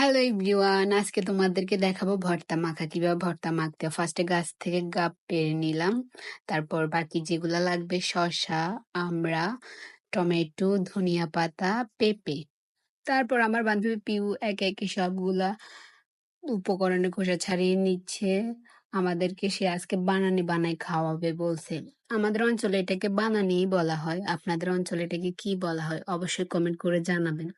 Hello everyone আজকে তোমাদেরকে দেখাবো ভর্তা মাখা, কীভাবে ভর্তা মাখতে ফার্স্টে গাছ থেকে গাব পেরে নিলাম। তারপর বাকি যেগুলা লাগবে, শসা আমড়া টমেটো, ধনিয়া পাতা, পেঁপে। তারপর আমার বান্ধবী পিউ একে একে সবগুলা উপকরণে খোসা ছাড়িয়ে নিচ্ছে। আমাদেরকে সে আজকে বানানি বানাই খাওয়াবে বলছে। আমাদের অঞ্চলে এটাকে বানানিই বলা হয়। আপনাদের অঞ্চলে এটাকে কি বলা হয়? অবশ্যই কমেন্ট করে জানাবেন।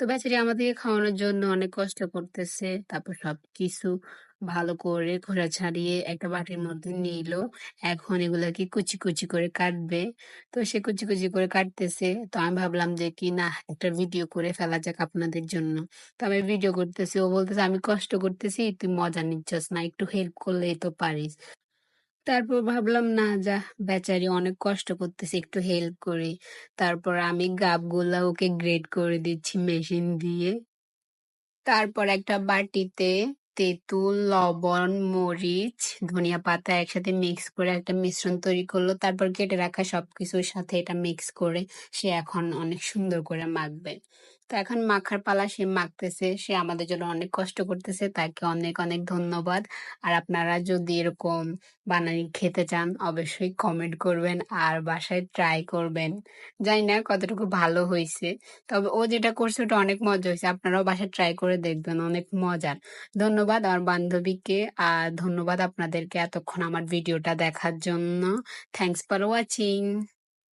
তো বেচারি আমাদেরকে খাওয়ানোর জন্য অনেক কষ্ট করতেছে। তারপর সবকিছু ভালো করে খোসা ছাড়িয়ে একটা বাটির মধ্যে নিল। এখন এগুলাকে কুচি কুচি করে কাটবে। তো সে কুচি কুচি করে কাটতেছে। তো আমি ভাবলাম যে কি না, একটা ভিডিও করে ফেলা যাক আপনাদের জন্য। তো আমি ভিডিও করতেছি। ও বলতেছে, আমি কষ্ট করতেছি, তুই মজা নিচ্ছস না, একটু হেল্প করলেই তো পারিস। তারপর ভাবলাম, না, যা, বেচারি অনেক কষ্ট করতেছে, একটু হেল্প করি। তারপর আমি গাবগুলা ওকে গ্রেড করে দিচ্ছি মেশিন দিয়ে। তারপর একটা বাটিতে তেঁতুল, লবণ, মরিচ, ধনিয়া পাতা একসাথে মিক্স করে একটা মিশ্রণ তৈরি করল। তারপর কেটে রাখা সবকিছুর সাথে এটা মিক্স করে সে এখন অনেক সুন্দর করে মাখবে। তো এখন মাখার পালা সে মাখতেছে, সে আমাদের জন্য অনেক কষ্ট করতেছে, তাকে অনেক অনেক ধন্যবাদ। আর আপনারা যদি এরকম বানানি খেতে চান, অবশ্যই কমেন্ট করবেন আর বাসায় ট্রাই করবেন। জানি না কতটুকু ভালো হয়েছে, তবে ও যেটা করছে ওটা অনেক মজা হয়েছে। আপনারাও বাসায় ট্রাই করে দেখবেন, অনেক মজার। ধন্যবাদ আমার বান্ধবীকে আর ধন্যবাদ আপনাদেরকে এতক্ষণ আমার ভিডিওটা দেখার জন্য। Thanks for watching